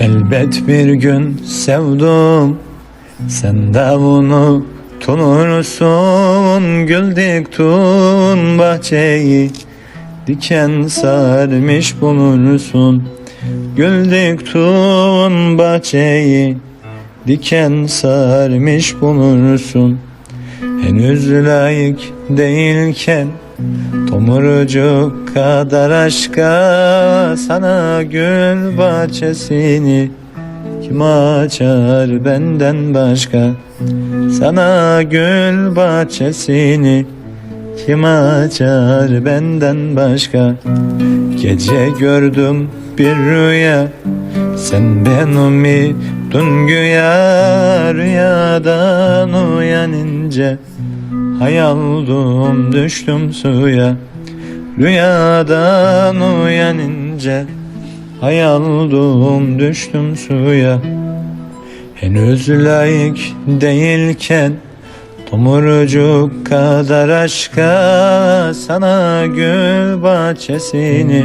Elbet bir gün sevdum Sen de bunu tunursun. Gül diktun bahçeyi Diken sarmış bulursun. Gül diktun bahçeyi Diken sarmış bulursun. Henüz layık değilken Tomurcuk kadar aşka Sana gül bahçesini Kim açar benden başka? Sana gül bahçesini Kim açar benden başka? Gece gördüm bir rüya Sen benim dün güya Rüyadan uyanınca Hayaldım düştüm suya. Rüyadan uyanınca Hayaldım düştüm suya. Henüz layık değilken Tomurcuk kadar aşka Sana gül bahçesini